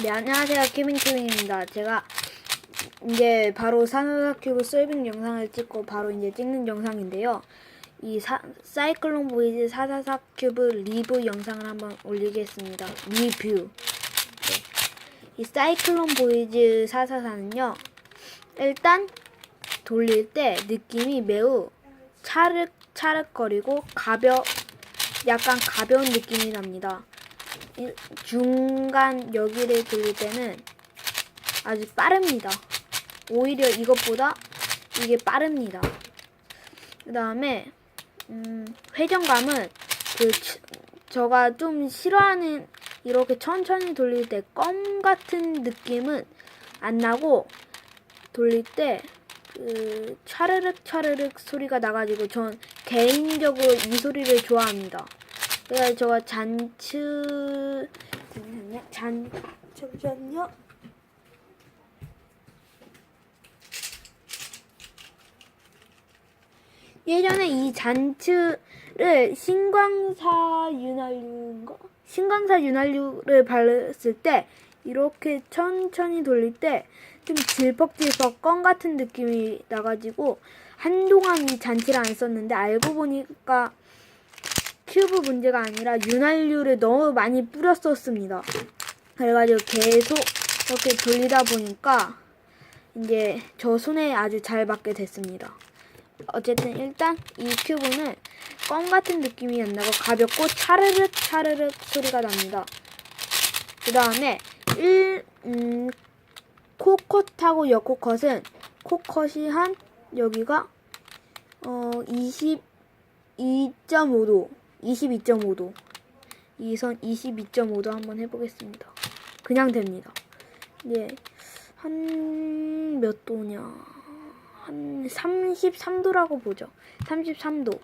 네, 안녕하세요. 케빈케빈입니다. 제가 이제 바로 사사사 큐브 솔빙 영상을 찍고 바로 이제 찍는 영상인데요. 이 사, 사이클론 보이즈 사사사 큐브 리뷰 영상을 한번 올리겠습니다. 리뷰. 네. 이 사이클론 보이즈 사사사는요. 일단 돌릴 때 느낌이 매우 차륵 차륵거리고 가벼 약간 가벼운 느낌이 납니다. 이 중간 여기를 돌릴 때는 아주 빠릅니다. 오히려 이것보다 이게 빠릅니다. 그 다음에 음, 회전감은 그 치- 저가 좀 싫어하는 이렇게 천천히 돌릴 때 껌 같은 느낌은 안 나고 돌릴 때 그 차르륵 차르륵 소리가 나가지고 전 개인적으로 이 소리를 좋아합니다. 그래서 저가 잔츠 잠시만요. 잔 잠시만요. 예전에 이 잔츠를 신광사 윤활유인가? 신광사 윤활유를 바르을 때 이렇게 천천히 돌릴 때 좀 질퍽질퍽 껌 같은 느낌이 나가지고 한동안 이 잔치를 안 썼는데 알고 보니까 큐브 문제가 아니라 윤활유를 너무 많이 뿌렸었습니다. 그래가지고 계속 이렇게 돌리다 보니까 이제 저 손에 아주 잘 맞게 됐습니다. 어쨌든 일단 이 큐브는 껌 같은 느낌이 안 나고 가볍고 차르륵 차르륵 소리가 납니다. 그 다음에 1, 음, 코컷하고 옆코컷은 코컷이 한 여기가 어 22.5도 22.5도 이 선 22.5도 한번 해보겠습니다. 그냥 됩니다. 예, 한 몇 도냐? 한 33도라고 보죠. 33도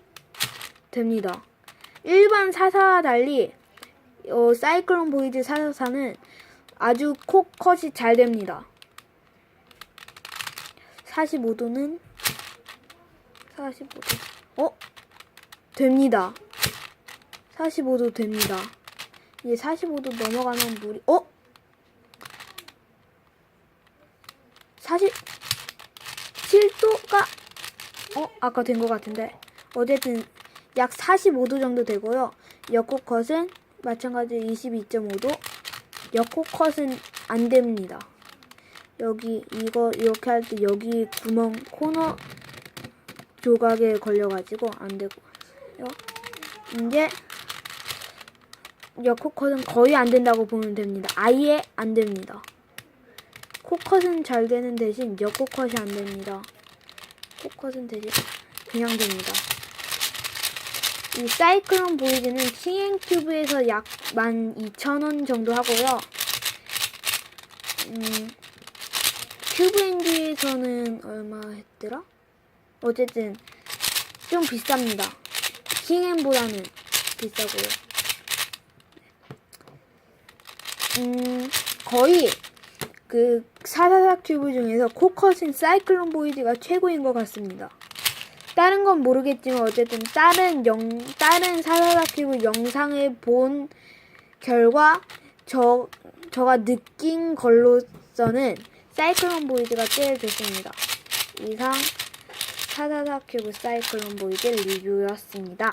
됩니다. 일반 사사와 달리 어, 사이클론 보이즈 사사사는 아주 코컷이 잘 됩니다. 45도는 45도. 어? 됩니다. 45도 됩니다. 이제 45도 넘어가면 물이 어? 47도가 어? 아까 된 것 같은데 어쨌든 약 45도 정도 되고요. 옆코컷은 마찬가지 22.5도 옆코컷은 안 됩니다. 여기 이거 이렇게 할 때 여기 구멍 코너 조각에 걸려가지고 안 되고요. 이제 옆코컷은 거의 안 된다고 보면 됩니다. 아예 안 됩니다. 코컷은 잘 되는 대신 옆코컷이 안 됩니다. 코컷은 대신 그냥 됩니다. 이 사이클론 보이즈는 CN큐브에서 약 12,000원 정도 하고요. 음, 큐브엔디에서는 얼마 했더라? 어쨌든 좀 비쌉니다. 킹앤보다는 비싸고요. 음, 거의 그 사사사 큐브 중에서 코컷인 사이클론 보이즈가 최고인 것 같습니다. 다른 건 모르겠지만 어쨌든 다른 영 다른 사사사 큐브 영상을 본 결과 저 저가 느낀 걸로서는 사이클론 보이즈가 제일 좋습니다. 이상 사사사 큐브 사이클론 보이즈 리뷰였습니다.